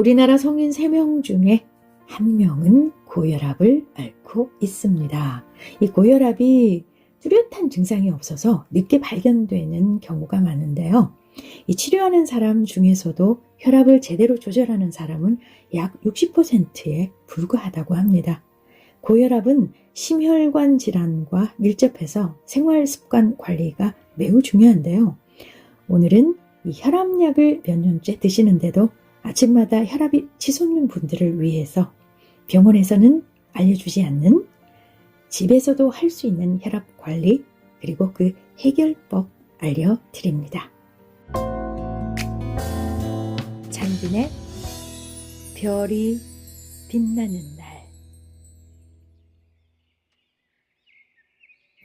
우리나라 성인 3명 중에 한 명은 고혈압을 앓고 있습니다. 이 고혈압이 뚜렷한 증상이 없어서 늦게 발견되는 경우가 많은데요. 이 치료하는 사람 중에서도 혈압을 제대로 조절하는 사람은 약 60%에 불과하다고 합니다. 고혈압은 심혈관 질환과 밀접해서 생활 습관 관리가 매우 중요한데요. 오늘은 이 혈압약을 몇 년째 드시는데도 아침마다 혈압이 치솟는 분들을 위해서 병원에서는 알려주지 않는 집에서도 할 수 있는 혈압 관리 그리고 그 해결법 알려드립니다. 장빈의 별이 빛나는 날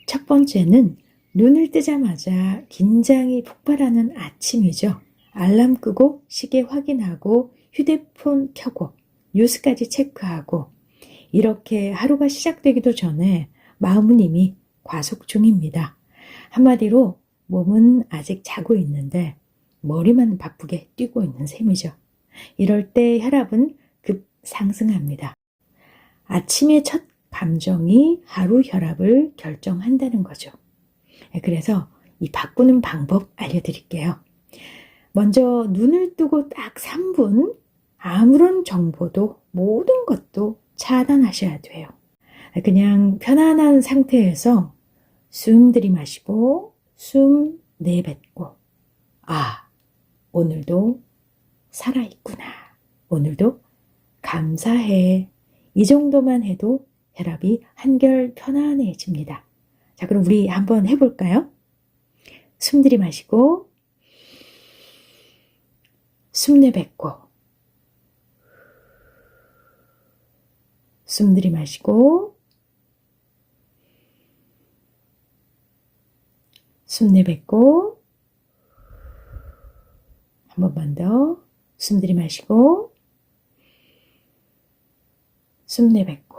첫 번째는 눈을 뜨자마자 긴장이 폭발하는 아침이죠. 알람 끄고 시계 확인하고 휴대폰 켜고 뉴스까지 체크하고 이렇게 하루가 시작되기도 전에 마음은 이미 과속 중입니다. 한마디로 몸은 아직 자고 있는데 머리만 바쁘게 뛰고 있는 셈이죠. 이럴 때 혈압은 급 상승합니다. 아침의 첫 감정이 하루 혈압을 결정한다는 거죠. 그래서 이 바꾸는 방법 알려드릴게요. 먼저 눈을 뜨고 딱 3분 아무런 정보도 모든 것도 차단하셔야 돼요. 그냥 편안한 상태에서 숨 들이마시고 숨 내뱉고 아 오늘도 살아있구나. 오늘도 감사해. 이 정도만 해도 혈압이 한결 편안해집니다. 자, 그럼 우리 한번 해볼까요? 숨 들이마시고, 숨 내뱉고, 숨 들이마시고, 숨 내뱉고, 한 번만 더, 숨 들이마시고, 숨 내뱉고,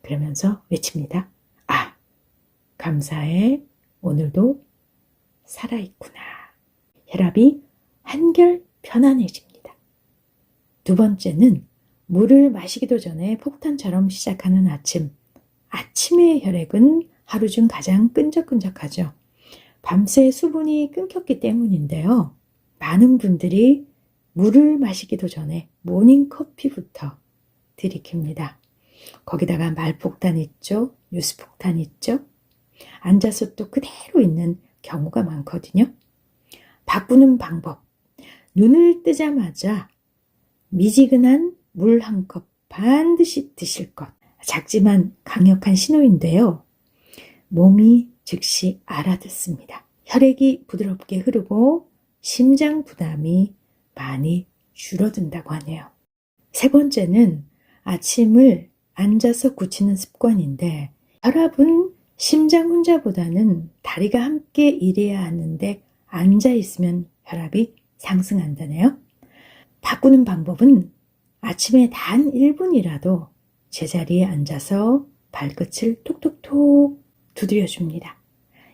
그러면서 외칩니다. 아, 감사해. 오늘도 살아있구나. 혈압이 한결 편안해집니다. 두 번째는 물을 마시기도 전에 폭탄처럼 시작하는 아침. 아침의 혈액은 하루 중 가장 끈적끈적하죠. 밤새 수분이 끊겼기 때문인데요. 많은 분들이 물을 마시기도 전에 모닝커피부터 들이킵니다. 거기다가 말폭탄 있죠? 뉴스폭탄 있죠? 앉아서 또 그대로 있는 경우가 많거든요. 바꾸는 방법. 눈을 뜨자마자 미지근한 물 한 컵 반드시 드실 것. 작지만 강력한 신호인데요. 몸이 즉시 알아듣습니다. 혈액이 부드럽게 흐르고 심장 부담이 많이 줄어든다고 하네요. 세 번째는 아침을 앉아서 굳히는 습관인데 혈압은 심장 혼자보다는 다리가 함께 일해야 하는데 앉아 있으면 혈압이 상승한다네요. 바꾸는 방법은 아침에 단 1분이라도 제자리에 앉아서 발끝을 톡톡톡 두드려 줍니다.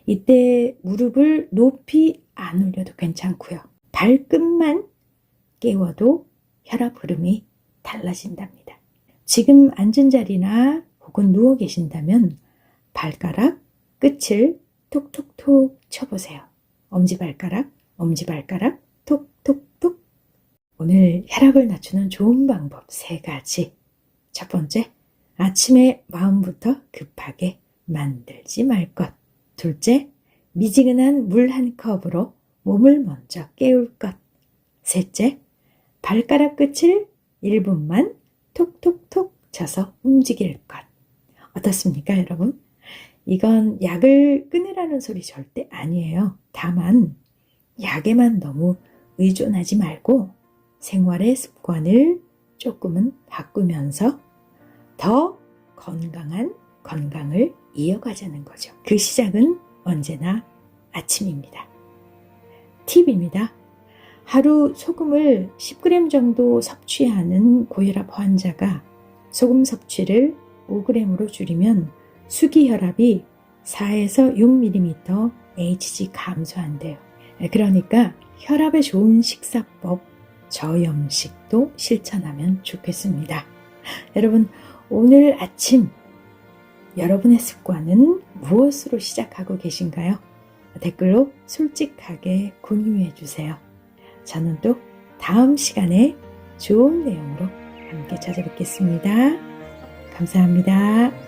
이때 무릎을 높이 안 올려도 괜찮고요. 발끝만 깨워도 혈압 흐름이 달라진답니다. 지금 앉은 자리나 혹은 누워 계신다면 발가락 끝을 톡톡톡 쳐보세요. 엄지발가락, 엄지발가락, 톡 톡 톡. 오늘 혈압을 낮추는 좋은 방법 세 가지. 첫 번째, 아침에 마음부터 급하게 만들지 말 것. 둘째, 미지근한 물 한 컵으로 몸을 먼저 깨울 것. 셋째, 발가락 끝을 1분만 톡톡톡 쳐서 움직일 것. 어떻습니까, 여러분? 이건 약을 끊으라는 소리 절대 아니에요. 다만, 약에만 너무 의존하지 말고 생활의 습관을 조금은 바꾸면서 더 건강한 건강을 이어가자는 거죠. 그 시작은 언제나 아침입니다. 팁입니다. 하루 소금을 10g 정도 섭취하는 고혈압 환자가 소금 섭취를 5g으로 줄이면 수기혈압이 4에서 6mm Hg 감소한대요. 그러니까 혈압에 좋은 식사법, 저염식도 실천하면 좋겠습니다. 여러분, 오늘 아침 여러분의 습관은 무엇으로 시작하고 계신가요? 댓글로 솔직하게 공유해 주세요. 저는 또 다음 시간에 좋은 내용으로 함께 찾아뵙겠습니다. 감사합니다.